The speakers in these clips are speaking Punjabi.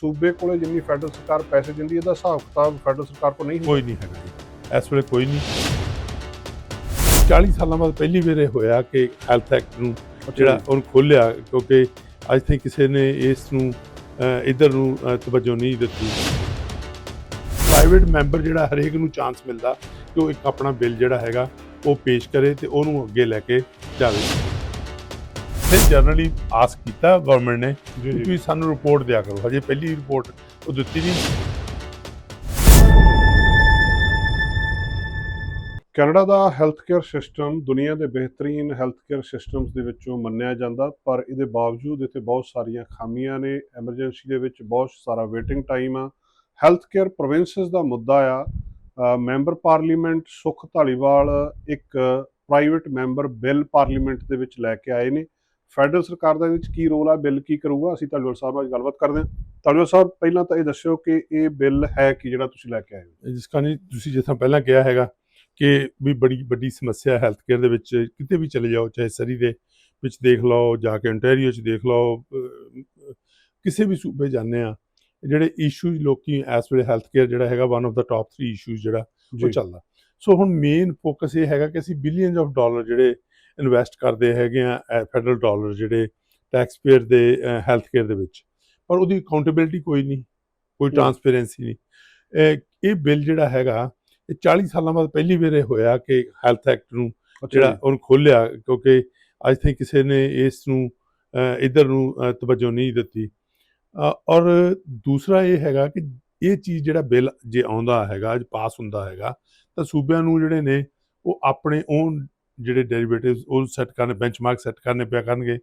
ਸੂਬੇ ਕੋਲੇ ਜਿੰਨੀ ਫੈਡਰਲ ਸਰਕਾਰ ਪੈਸੇ ਦਿੰਦੀ ਹੈ ਇਹਦਾ ਹਿਸਾਬ ਕਿਤਾਬ ਫੈਡਰਲ ਸਰਕਾਰ ਕੋਲ ਨਹੀਂ ਕੋਈ ਨਹੀਂ ਹੈਗਾ ਜੀ। ਇਸ ਵੇਲੇ ਕੋਈ ਨਹੀਂ। 40 ਸਾਲਾਂ ਬਾਅਦ ਪਹਿਲੀ ਵਾਰ ਇਹ ਹੋਇਆ ਕਿ ਹੈਲਥ ਐਕਟ ਨੂੰ ਜਿਹੜਾ ਉਹਨੂੰ ਖੋਲਿਆ ਕਿਉਂਕਿ ਅੱਜ ਤੱਕ ਕਿਸੇ ਨੇ ਇਸ ਨੂੰ ਇੱਧਰ ਨੂੰ ਤਵੱਜੋ ਨਹੀਂ ਦਿੱਤੀ। ਪ੍ਰਾਈਵੇਟ ਮੈਂਬਰ ਜਿਹੜਾ ਹਰੇਕ ਨੂੰ ਚਾਂਸ ਮਿਲਦਾ ਕਿ ਉਹ ਇੱਕ ਆਪਣਾ ਬਿੱਲ ਜਿਹੜਾ ਹੈਗਾ ਉਹ ਪੇਸ਼ ਕਰੇ ਤੇ ਉਹਨੂੰ ਅੱਗੇ ਲੈ ਕੇ ਜਾਵੇ। ਫਿਰ ਜਨਰਲੀ ਆਸ ਕੀਤਾ ਗਵਰਨਮੈਂਟ ਨੇ ਕਿ ਤੁਸੀਂ ਸਾਨੂੰ ਰਿਪੋਰਟ ਦਿਆ ਕਰੋ। ਹਜੇ ਪਹਿਲੀ ਰਿਪੋਰਟ ਉਹ ਦਿੱਤੀ ਨਹੀਂ। ਕੈਨੇਡਾ ਦਾ ਹੈਲਥ ਕੇਅਰ ਸਿਸਟਮ ਦੁਨੀਆ ਦੇ ਬਿਹਤਰੀਨ ਹੈਲਥ ਕੇਅਰ ਸਿਸਟਮਸ ਦੇ ਵਿੱਚੋਂ ਮੰਨਿਆ ਜਾਂਦਾ ਪਰ ਇਹਦੇ ਬਾਵਜੂਦ ਇੱਥੇ ਬਹੁਤ ਸਾਰੀਆਂ ਖਾਮੀਆਂ ਨੇ। ਐਮਰਜੈਂਸੀ ਦੇ ਵਿੱਚ ਬਹੁਤ ਸਾਰਾ ਵੇਟਿੰਗ ਟਾਈਮ ਆ। ਹੈਲਥ ਕੇਅਰ ਪ੍ਰੋਵਿੰਸਸ ਦਾ ਮੁੱਦਾ ਆ। ਮੈਂਬਰ ਪਾਰਲੀਮੈਂਟ ਸੁਖ ਧਾਲੀਵਾਲ ਇੱਕ ਪ੍ਰਾਈਵੇਟ ਮੈਂਬਰ ਬਿੱਲ ਪਾਰਲੀਮੈਂਟ ਦੇ ਵਿੱਚ ਲੈ ਕੇ ਆਏ ਨੇ। ਫੈਡਰਲ ਸਰਕਾਰ ਦਾ ਇਹਦੇ ਵਿੱਚ ਕੀ ਰੋਲ ਆ ਬਿੱਲ ਕੀ ਕਰੂਗਾ ਅਸੀਂ ਧਾਲੀਵਾਲ ਸਾਹਿਬ ਨਾਲ ਗੱਲਬਾਤ ਕਰਦੇ ਹਾਂ। ਧਾਲੀਵਾਲ ਸਾਹਿਬ ਪਹਿਲਾਂ ਤਾਂ ਇਹ ਦੱਸਿਓ ਕਿ ਇਹ ਬਿੱਲ ਹੈ ਕੀ ਜਿਹੜਾ ਤੁਸੀਂ ਲੈ ਕੇ ਆਏ ਹੋ? ਜਿਸ ਕਾਰਨ ਤੁਸੀਂ ਜਿਸ ਤਰ੍ਹਾਂ ਪਹਿਲਾਂ ਕਿਹਾ ਹੈਗਾ ਕਿ ਵੀ ਬੜੀ ਵੱਡੀ ਸਮੱਸਿਆ ਹੈਲਥ ਕੇਅਰ ਦੇ ਵਿੱਚ ਕਿਤੇ ਵੀ ਚਲੇ ਜਾਓ ਚਾਹੇ ਸਰੀ ਦੇ ਵਿੱਚ ਦੇਖ ਲਓ ਜਾ ਕੇ ontario ਚ ਦੇਖ ਲਓ ਕਿਸੇ ਵੀ ਸੂਬੇ ਜਾਂਦੇ ਆ ਜਿਹੜੇ ਇਸ਼ੂਜ਼ ਲੋਕੀ ਇਸ ਵੇਲੇ ਹੈਲਥ ਕੇਅਰ ਜਿਹੜਾ ਹੈਗਾ one of the top 3 issues ਜਿਹੜਾ ਉਹ ਚੱਲਦਾ। ਸੋ ਹੁਣ ਮੇਨ ਫੋਕਸ ਇਹ ਹੈਗਾ ਕਿ ਅਸੀਂ ਬਿਲੀਅਨਸ ਆਫ ਡਾਲਰ ਜਿਹੜੇ ਇਨਵੈਸਟ ਕਰਦੇ ਹੈਗੇ ਆ ਫੈਡਰਲ ਡਾਲਰ ਜਿਹੜੇ ਟੈਕਸ ਪੇਅਰ ਦੇ ਹੈਲਥ ਕੇਅਰ ਦੇ ਵਿੱਚ ਪਰ ਉਹਦੀ ਅਕਾਊਂਟੇਬਿਲਟੀ ਕੋਈ ਨਹੀਂ ਕੋਈ। ਟਰਾਂਸਪੇਰੈਂਸੀ ਨਹੀਂ ਇਹ- ਬਿੱਲ ਜਿਹੜਾ ਹੈਗਾ ਇਹ 40 ਸਾਲਾਂ ਬਾਅਦ ਪਹਿਲੀ ਵਾਰ ਇਹ ਹੋਇਆ ਕਿ ਹੈਲਥ ਐਕਟ ਨੂੰ ਜਿਹੜਾ। ਉਹਨੂੰ ਖੋਲਿਆ ਕਿਉਂਕਿ ਅੱਜ ਤੱਕ ਕਿਸੇ ਨੇ ਇਸ ਨੂੰ ਇੱਧਰ ਨੂੰ ਤਵੱਜੋ ਨਹੀਂ ਦਿੱਤੀ ਔਰ ਦੂਸਰਾ ਇਹ ਹੈਗਾ ਕਿ ਇਹ ਚੀਜ਼ ਜਿਹੜਾ ਬਿੱਲ ਜੇ ਆਉਂਦਾ ਹੈਗਾ ਅੱਜ ਪਾਸ ਹੁੰਦਾ ਹੈਗਾ ਤਾਂ ਸੂਬਿਆਂ ਨੂੰ ਜਿਹੜੇ ਨੇ ਉਹ ਆਪਣੇ ਓਨ ਜਿਹੜੇ ਡੈਰੀਵੇਟਿਵਸ ਉਹ ਸੈੱਟ ਕਰਨੇ ਬੈਂਚਮਾਰਕ ਸੈੱਟ ਕਰਨੇ ਪਿਆ ਕਰਨਗੇ।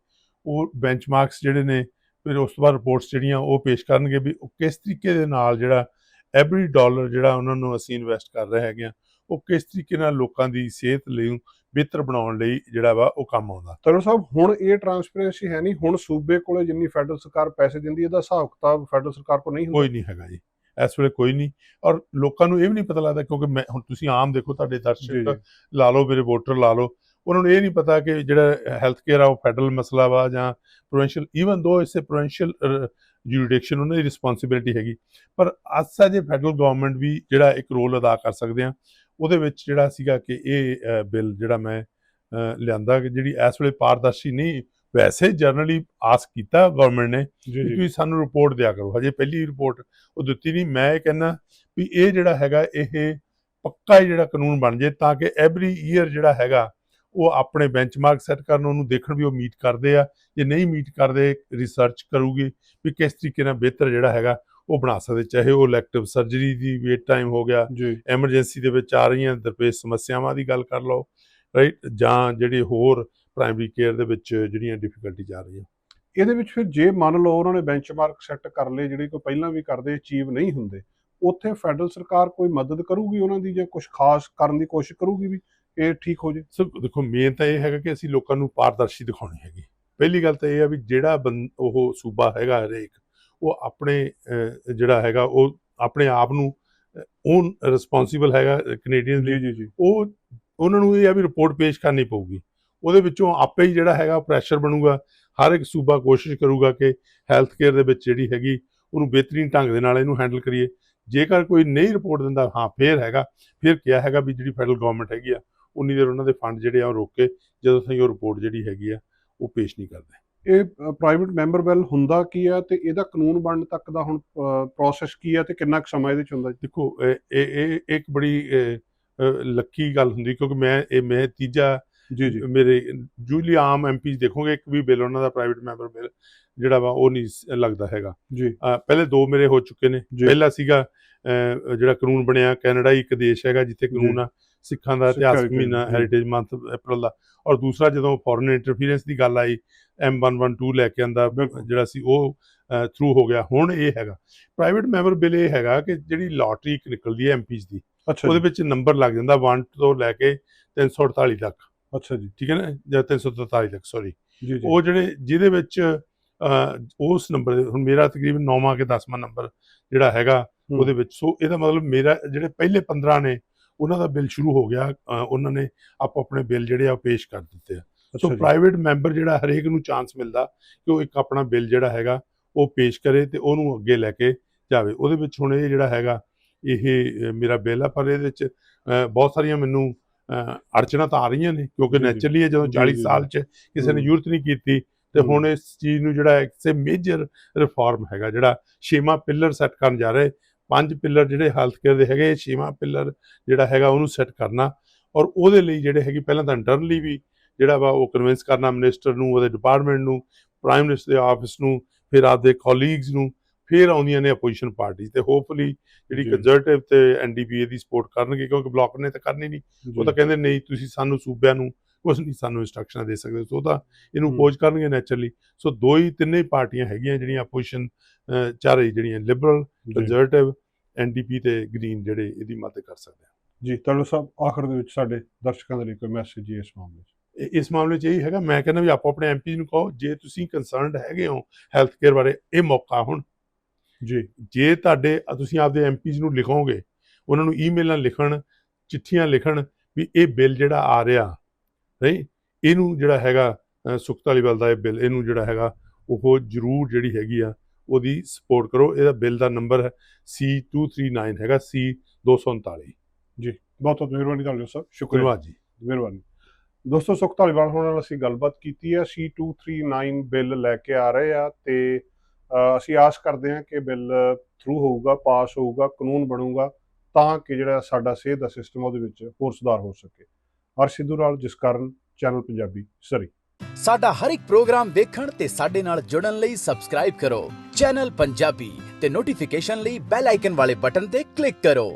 ਉਹ ਬੈਂਚਮਾਰਕਸ ਜਿਹੜੇ ਨੇ ਫਿਰ ਉਸ ਤੋਂ ਬਾਅਦ ਰਿਪੋਰਟਸ ਜਿਹੜੀਆਂ ਉਹ ਪੇਸ਼ ਕਰਨਗੇ ਵੀ ਉਹ ਕਿਸ ਤਰੀਕੇ ਦੇ ਨਾਲ ਜਿਹੜਾ ਐਵਰੀ ਡਾਲਰ ਜਿਹੜਾ ਉਹਨਾਂ ਨੂੰ ਅਸੀਂ ਇਨਵੈਸਟ ਕਰ ਰਹੇ ਹੈਗੇ ਆ ਉਹ ਕਿਸ ਤਰੀਕੇ ਨਾਲ ਲੋਕਾਂ ਦੀ ਸਿਹਤ ਲਈ ਬਿਹਤਰ ਬਣਾਉਣ ਲਈ ਜਿਹੜਾ ਵਾ ਉਹ ਕੰਮ ਆਉਂਦਾ। ਤਰੋ ਸਾਹਿਬ ਹੁਣ ਇਹ ਟਰਾਂਸਪੇਰੈਂਸੀ ਹੈ ਨਹੀਂ ਹੁਣ ਸੂਬੇ ਕੋਲੇ ਜਿੰਨੀ ਫੈਡਰਲ ਸਰਕਾਰ ਪੈਸੇ ਦਿੰਦੀ ਹੈ ਇਹਦਾ ਹਿਸਾਬ ਕਿਤਾਬ ਫੈਡਰਲ ਸਰਕਾਰ ਕੋਲ ਨਹੀਂ ਹੁੰਦਾ। ਕੋਈ ਨਹੀਂ ਹੈਗਾ ਜੀ। ਇਸ ਵੇਲੇ ਕੋਈ ਨਹੀਂ। ਔਰ ਲੋਕਾਂ ਨੂੰ ਇਹ ਵੀ ਨਹੀਂ ਪਤਾ ਲੱਗਦਾ ਕਿਉਂਕਿ ਮੈਂ ਹੁਣ ਤੁਸੀਂ ਆਮ ਦੇਖੋ ਤੁਹਾਡੇ ਦਰਸ਼ਕ। ਲਾ ਲਓ ਮੇਰੇ ਵੋਟਰ ਲਾ ਲਓ। ਉਹਨਾਂ ਨੂੰ ਇਹ ਨਹੀਂ ਪਤਾ ਕਿ ਜਿਹੜਾ ਹੈਲਥ ਕੇਅਰ ਆ ਉਹ ਫੈਡਰਲ ਮਸਲਾ ਵਾ ਜਾਂ ਪ੍ਰੋਵਿੰਸ਼ੀਅਲ ਈਵਨ ਦੋ ਇਸੇ ਪ੍ਰੋਵਿੰਸ਼ੀਅਲ ਜੁਰੀਡਿਕਸ਼ਨ ਉਹਨਾਂ ਦੀ ਰਿਸਪੌਂਸਿਬਿਲਿਟੀ ਹੈਗੀ। ਪਰ ਅਸਾ ਜੇ ਫੈਡਰਲ ਗਵਰਨਮੈਂਟ ਵੀ ਜਿਹੜਾ ਇੱਕ ਰੋਲ ਅਦਾ ਕਰ ਸਕਦੇ ਆ ਉਹਦੇ ਵਿੱਚ ਜਿਹੜਾ ਸੀਗਾ ਕਿ ਇਹ ਬਿੱਲ ਜਿਹੜਾ ਮੈਂ ਲਿਆਂਦਾ ਕਿ ਜਿਹੜੀ ਇਸ ਵੇਲੇ ਪਾਰਦਰਸ਼ੀ ਨਹੀਂ ਵੈਸੇ ਜਰਨਲੀ ਆਸ ਕੀਤਾ ਗਵਰਨਮੈਂਟ ਨੇ ਕਿ ਤੁਸੀਂ ਸਾਨੂੰ ਰਿਪੋਰਟ ਦਿਆ ਕਰੋ। ਹਜੇ ਪਹਿਲੀ ਰਿਪੋਰਟ ਉਹ ਦਿੱਤੀ ਨਹੀਂ। ਮੈਂ ਇਹ ਕਹਿੰਦਾ ਵੀ ਇਹ ਜਿਹੜਾ ਹੈਗਾ ਇਹ ਪੱਕਾ ਜਿਹੜਾ ਕਾਨੂੰਨ ਬਣ ਜੇ ਤਾਂ ਕਿ ਐਵਰੀ ਈਅਰ ਜਿਹੜਾ ਹੈਗਾ ਉਹ ਆਪਣੇ ਬੈਂਚਮਾਰਕ ਸੈੱਟ ਕਰਨ ਉਹਨੂੰ ਦੇਖਣ ਵੀ ਉਹ ਮੀਟ ਕਰਦੇ ਆ। ਜੇ ਨਹੀਂ ਮੀਟ ਕਰਦੇ ਰਿਸਰਚ ਕਰੂਗੀ ਵੀ ਕਿਸ ਤਰੀਕੇ ਨਾਲ ਬਿਹਤਰ ਜਿਹੜਾ ਹੈਗਾ ਉਹ ਬਣਾ ਸਕਦੇ। ਚਾਹੇ ਉਹ ਇਲੈਕਟਿਵ ਸਰਜਰੀ ਦੀ ਵੇਟ ਟਾਈਮ ਹੋ ਗਿਆ ਐਮਰਜੈਂਸੀ ਦੇ ਵਿੱਚ ਆ ਰਹੀਆਂ ਦਰਪੇਸ਼ ਸਮੱਸਿਆਵਾਂ ਦੀ ਗੱਲ ਕਰ ਲਓ ਰਾਈਟ ਜਾਂ ਜਿਹੜੇ ਹੋਰ ਪ੍ਰਾਇਮਰੀ ਕੇਅਰ ਦੇ ਵਿੱਚ ਜਿਹੜੀਆਂ ਡਿਫਿਕਲਟੀ ਆ ਰਹੀਆਂ। ਇਹਦੇ ਵਿੱਚ ਫਿਰ ਜੇ ਮੰਨ ਲਓ ਉਹਨਾਂ ਨੇ ਬੈਂਚਮਾਰਕ ਸੈੱਟ ਕਰ ਲਏ ਜਿਹੜੇ ਕੋਈ ਪਹਿਲਾਂ ਵੀ ਕਰਦੇ ਅਚੀਵ ਨਹੀਂ ਹੁੰਦੇ ਉੱਥੇ ਫੈਡਰਲ ਸਰਕਾਰ ਕੋਈ ਮਦਦ ਕਰੂਗੀ ਉਹਨਾਂ ਦੀ ਜਾਂ ਕੁਝ ਖਾਸ ਕਰਨ ਦੀ ਕੋਸ਼ਿਸ਼ ਕਰੂਗੀ ਵੀ ਇਹ ਠੀਕ ਹੋ ਜੇ? ਸੋ ਦੇਖੋ ਮੇਨ ਤਾਂ ਇਹ ਹੈਗਾ ਕਿ ਅਸੀਂ ਲੋਕਾਂ ਨੂੰ ਪਾਰਦਰਸ਼ੀ ਦਿਖਾਉਣੀ ਹੈਗੀ। ਪਹਿਲੀ ਗੱਲ ਤਾਂ ਇਹ ਆ ਵੀ ਜਿਹੜਾ ਉਹ ਸੂਬਾ ਹੈਗਾ ਹਰੇਕ ਉਹ ਆਪਣੇ ਜਿਹੜਾ ਹੈਗਾ ਉਹ ਆਪਣੇ ਆਪ ਨੂੰ ਓਨ ਰਿਸਪੌਂਸਿਬਲ ਹੈਗਾ ਕੈਨੇਡੀਅਨ ਲਈ। ਜੀ ਜੀ। ਉਹ ਉਹਨਾਂ ਨੂੰ ਇਹ ਆ ਵੀ ਰਿਪੋਰਟ ਪੇਸ਼ ਕਰਨੀ ਪਊਗੀ। ਉਹਦੇ ਵਿੱਚੋਂ ਆਪੇ ਹੀ ਜਿਹੜਾ ਹੈਗਾ ਪ੍ਰੈਸ਼ਰ ਬਣੂਗਾ ਹਰ ਇੱਕ ਸੂਬਾ ਕੋਸ਼ਿਸ਼ ਕਰੂਗਾ ਕਿ ਹੈਲਥ ਕੇਅਰ ਦੇ ਵਿੱਚ ਜਿਹੜੀ ਹੈਗੀ ਉਹਨੂੰ ਬਿਹਤਰੀਨ ਢੰਗ ਦੇ ਨਾਲ ਇਹਨੂੰ ਹੈਂਡਲ ਕਰੀਏ। ਜੇਕਰ ਕੋਈ ਨਹੀਂ ਰਿਪੋਰਟ ਦਿੰਦਾ ਹਾਂ ਫੇਰ ਹੈਗਾ ਫਿਰ ਕਿਹਾ ਹੈਗਾ ਵੀ ਜਿਹੜੀ ਫੈਡਰਲ ਗਵਰਨਮੈਂਟ ਹੈਗੀ ਆ ਉਨੀ ਦੇਰ ਉਹਨਾਂ ਦੇ ਫੰਡ ਜਿਹੜੇ ਆ ਉਹ ਰੋਕ ਕੇ ਜਦੋਂ ਤਾਈਂ ਉਹ ਰਿਪੋਰਟ ਜਿਹੜੀ ਹੈਗੀ ਆ ਉਹ ਪੇਸ਼ ਨਹੀਂ ਕਰਦੇ। ਇਹ ਪ੍ਰਾਈਵੇਟ ਮੈਂਬਰ ਬਿੱਲ ਹੁੰਦਾ ਕੀ ਆ ਤੇ ਇਹਦਾ ਕਾਨੂੰਨ ਬਣਨ ਤੱਕ ਦਾ ਹੁਣ ਪ੍ਰੋਸੈਸ ਕੀ ਆ ਤੇ ਕਿੰਨਾ ਕੁ ਸਮਾਂ ਇਹਦੇ ਚ ਹੁੰਦਾ ਦੇਖੋ ਇਹ ਇਹ ਇੱਕ ਬੜੀ ਲੱਕੀ ਗੱਲ ਹੁੰਦੀ ਕਿਉਂਕਿ ਮੈਂ ਇਹ ਮੈਂ ਤੀਜਾ ਜੀ ਜੀ। ਮੇਰੇ ਜੂਲੀ ਆਮ ਐਮਪੀਜ਼ ਦੇਖੋਗੇ ਇੱਕ ਵੀ ਬਿੱਲ ਉਹਨਾਂ ਦਾ ਪ੍ਰਾਈਵੇਟ ਮੈਂਬਰ ਬਿੱਲ ਜਿਹੜਾ ਵਾ ਉਹ ਨਹੀਂ ਲੱਗਦਾ ਹੈਗਾ। ਜੀ। ਪਹਿਲੇ ਦੋ ਮੇਰੇ ਹੋ ਚੁੱਕੇ ਨੇ। ਪਹਿਲਾ ਸੀਗਾ ਜਿਹੜਾ ਕਾਨੂੰਨ ਬਣਿਆ ਕੈਨੇਡਾ ਹੀ ਇੱਕ ਦੇਸ਼ ਹੈਗਾ ਜਿੱਥੇ ਕਾਨੂੰਨ ਆ ਸਿੱਖਾਂ ਦਾ ਇਤਿਹਾਸਕ ਮਹੀਨਾ। ਹੈਰੀਟੇਜ ਮੰਥ ਅਪ੍ਰੈਲ ਦਾ। ਔਰ ਦੂਸਰਾ ਜਦੋਂ ਫੋਰਨ ਇੰਟਰਫੀਰੈਂਸ ਦੀ ਗੱਲ ਆਈ M112 ਲੈ ਕੇ ਆਂਦਾ। ਜਿਹੜਾ ਸੀ ਉਹ ਥਰੂ ਹੋ ਗਿਆ। ਹੁਣ ਇਹ ਹੈਗਾ। ਪ੍ਰਾਈਵੇਟ ਮੈਂਬਰ ਬਿੱਲ ਇਹ ਹੈਗਾ ਕਿ ਜਿਹੜੀ ਲਾਟਰੀ ਨਿਕਲਦੀ ਹੈ ਐਮਪੀਜ਼ ਦੀ ਉਹਦੇ ਵਿੱਚ ਨੰਬਰ ਲੱਗ ਜਾਂਦਾ 1 ਤੋਂ ਲੈ ਕੇ 348 ਤੱਕ। ਅੱਛਾ ਜੀ ਠੀਕ ਹੈ ਨਾ? ਜਾਂ 343 ਤੱਕ ਸੌਰੀ ਜੀ ਜੀ। ਉਹ ਜਿਹੜੇ ਜਿਹਦੇ ਵਿੱਚ ਉਸ ਨੰਬਰ ਦੇ ਹੁਣ ਮੇਰਾ ਤਕਰੀਬਨ 9ਵਾਂ ਕੇ 10ਵਾਂ ਨੰਬਰ ਜਿਹੜਾ ਹੈਗਾ। ਉਹਦੇ ਵਿੱਚ ਸੋ ਇਹਦਾ ਮਤਲਬ ਮੇਰਾ ਜਿਹੜੇ ਪਹਿਲੇ 15 ਨੇ ਉਹਨਾਂ ਦਾ ਬਿੱਲ ਸ਼ੁਰੂ ਹੋ ਗਿਆ ਉਹਨਾਂ ਨੇ ਆਪੋ ਆਪਣੇ ਬਿੱਲ ਜਿਹੜੇ ਆ ਪੇਸ਼ ਕਰ ਦਿੱਤੇ ਆ। ਸੋ ਪ੍ਰਾਈਵੇਟ ਮੈਂਬਰ ਜਿਹੜਾ ਹਰੇਕ ਨੂੰ ਚਾਂਸ ਮਿਲਦਾ ਕਿ ਉਹ ਇੱਕ ਆਪਣਾ ਬਿੱਲ ਜਿਹੜਾ ਹੈਗਾ ਉਹ ਪੇਸ਼ ਕਰੇ ਤੇ ਉਹਨੂੰ ਅੱਗੇ ਲੈ ਕੇ ਜਾਵੇ। ਉਹਦੇ ਵਿੱਚ ਹੁਣ ਇਹ ਜਿਹੜਾ ਹੈਗਾ ਇਹ ਮੇਰਾ ਬਿੱਲ ਆ ਪਰ ਇਹਦੇ ਵਿੱਚ ਬਹੁਤ ਸਾਰੀਆਂ ਮੈਨੂੰ ਅੜਚਣਾਂ ਤਾਂ ਆ ਰਹੀਆਂ ਨੇ ਕਿਉਂਕਿ। ਨੈਚੁਰਲੀ ਹੈ ਜਦੋਂ ਜੀ, 40 ਜੀ, ਸਾਲ 'ਚ ਕਿਸੇ ਨੇ। ਜ਼ਰੂਰਤ ਨਹੀਂ ਕੀਤੀ ਤੇ। ਹੁਣ ਇਸ ਚੀਜ਼ ਨੂੰ ਜਿਹੜਾ ਇੱਕ ਮੇਜਰ ਰਿਫਾਰਮ ਹੈਗਾ ਜਿਹੜਾ ਛੇਵਾਂ ਪਿਲਰ ਸੈੱਟ ਕਰਨ ਜਾ ਰਹੇ ਪੰਜ ਪਿਲਰ ਜਿਹੜੇ ਹੈਲਥ ਕੇਅਰ ਦੇ ਹੈਗੇ ਛੇਵਾਂ ਪਿਲਰ ਜਿਹੜਾ ਹੈਗਾ ਉਹਨੂੰ ਸੈੱਟ ਕਰਨਾ ਔਰ ਉਹਦੇ ਲਈ ਜਿਹੜੇ ਹੈਗੇ ਪਹਿਲਾਂ ਤਾਂ ਇੰਟਰਨਲੀ ਵੀ ਜਿਹੜਾ ਵਾ ਉਹ ਕਨਵਿੰਸ ਕਰਨਾ ਮਿਨਿਸਟਰ ਨੂੰ ਉਹਦੇ ਡਿਪਾਰਟਮੈਂਟ ਨੂੰ ਪ੍ਰਾਈਮ ਮਿਨਿਸਟਰ ਦੇ ਆਫਿਸ ਨੂੰ ਫਿਰ ਆਪਦੇ ਕੋਲੀਗਸ ਨੂੰ ਫਿਰ ਆਉਂਦੀਆਂ ਨੇ ਆਪੋਜੀਸ਼ਨ ਪਾਰਟੀ ਤੇ ਹੋਪਫੁਲੀ ਜਿਹੜੀ। ਕੰਜ਼ਰਵੇਟਿਵ ਤੇ ਐਨਡੀਪੀਏ ਦੀ ਸਪੋਰਟ ਕਰਨਗੇ ਕਿਉਂਕਿ ਬਲਾਕ ਨੇ ਤਾਂ ਕਰਨੀ ਨਹੀਂ ਉਹ ਤਾਂ ਕਹਿੰਦੇ ਨਹੀਂ ਤੁਸੀਂ ਸਾਨੂੰ ਸੂਬਿਆਂ ਨੂੰ ਕੁਝ ਨਹੀਂ ਸਾਨੂੰ ਇੰਸਟਰਕਸ਼ਨਾਂ ਦੇ ਸਕਦੇ ਸੋ ਤਾਂ ਇਹਨੂੰ। ਅਪੋਜ਼ ਕਰਨਗੇ ਨੈਚੁਰਲੀ ਸੋ ਦੋ ਹੀ ਤਿੰਨੇ ਹੀ ਪਾਰਟੀਆਂ ਹੈਗੀਆਂ ਜਿਹੜੀਆਂ ਆਪੋਜੀਸ਼ਨ ਚਾਹ ਰਹੀ ਜਿਹੜੀਆਂ ਲਿਬਰਲ। ਕੰਜ਼ਰਵੇਟਿਵ ਐਨਡੀਪੀ ਤੇ ਗ੍ਰੀਨ ਜਿਹੜੇ ਇਹਦੀ ਮਦਦ ਕਰ ਸਕਦੇ ਆ ਜੀ ਤਲਵਰ ਸਾਹਿਬ ਆਖਰ ਦੇ ਵਿੱਚ ਸਾਡੇ ਦਰਸ਼ਕਾਂ ਦੇ ਲਈ ਕੋਈ ਮੈਸੇਜ ਜੀ ਇਸ ਮਾਮਲੇ 'ਚ ਇਸ ਮਾਮਲੇ 'ਚ ਇਹ ਹੈਗਾ ਮੈਂ ਕਹਿੰਦਾ ਵੀ ਆਪੋ ਆਪਣੇ ਐਮਪੀ ਨੂੰ ਕਹੋ ਜੇ ਤੁਸੀਂ ਕੰਸਰਨਡ ਹੈਗੇ ਹੋ ਹੈਲਥ ਕੇਅਰ ਬਾਰੇ ਇਹ ਮੌਕਾ ਹੁਣ ਜੀ। ਜੇ ਤੁਹਾਡੇ ਤੁਸੀਂ ਆਪਦੇ ਐਮਪੀਜ਼ ਨੂੰ ਲਿਖੋਗੇ ਉਹਨਾਂ ਨੂੰ ਈਮੇਲਾਂ ਲਿਖਣ ਚਿੱਠੀਆਂ ਲਿਖਣ ਵੀ ਇਹ ਬਿੱਲ ਜਿਹੜਾ ਆ ਰਿਹਾ ਨਹੀਂ ਇਹਨੂੰ ਜਿਹੜਾ ਹੈਗਾ ਅ, ਸੁਖਤ ਧਾਲੀਵਾਲ ਦਾ ਇਹ ਬਿੱਲ ਇਹਨੂੰ ਜਿਹੜਾ ਹੈਗਾ ਉਹ ਜ਼ਰੂਰ ਜਿਹੜੀ ਹੈਗੀ ਆ ਉਹਦੀ ਸਪੋਰਟ ਕਰੋ। ਇਹਦਾ ਬਿੱਲ ਦਾ ਨੰਬਰ ਹੈ C239 ਹੈਗਾ C239 ਬਹੁਤ ਬਹੁਤ ਮਿਹਰਬਾਨੀ ਤੁਹਾਡੀ ਸਾਹਿਬ ਸ਼ੁਕਰੀਆ। ਜੀ। ਮਿਹਰਬਾਨੀ। ਦੋਸਤੋ ਸੁਖ ਧਾਲੀਵਾਲ ਹੋਣ ਨਾਲ ਅਸੀਂ ਗੱਲਬਾਤ ਕੀਤੀ ਹੈ C239 ਬਿੱਲ ਲੈ ਕੇ ਆ ਰਹੇ ਆ ਤੇ ਅਸੀਂ ਆਸ ਕਰਦੇ ਹਾਂ ਕਿ ਬਿੱਲ ਥਰੂ ਹੋਊਗਾ, ਪਾਸ ਹੋਊਗਾ, ਕਾਨੂੰਨ ਬਣੂਗਾ ਤਾਂ ਕਿ ਜਿਹੜਾ ਸਾਡਾ ਸਿਹਤ ਦਾ ਸਿਸਟਮ ਉਹਦੇ ਵਿੱਚ ਹੋਰ ਸੁਧਾਰ ਹੋ ਸਕੇ। ਹਰ ਸਿੱਧੂ ਨਾਲ ਜਿਸ ਕਾਰਨ ਚੈਨਲ ਪੰਜਾਬੀ, ਸਰੀ। ਸਾਡਾ ਹਰ ਇੱਕ ਪ੍ਰੋਗਰਾਮ ਦੇਖਣ ਤੇ ਸਾਡੇ ਨਾਲ ਜੁੜਨ ਲਈ ਸਬਸਕ੍ਰਾਈਬ ਕਰੋ। ਚੈਨਲ ਪੰਜਾਬੀ ਤੇ ਨੋਟੀਫਿਕੇਸ਼ਨ ਲਈ ਬੈਲ ਆਈਕਨ ਵਾਲੇ ਬਟਨ ਤੇ ਕਲਿੱਕ ਕਰੋ।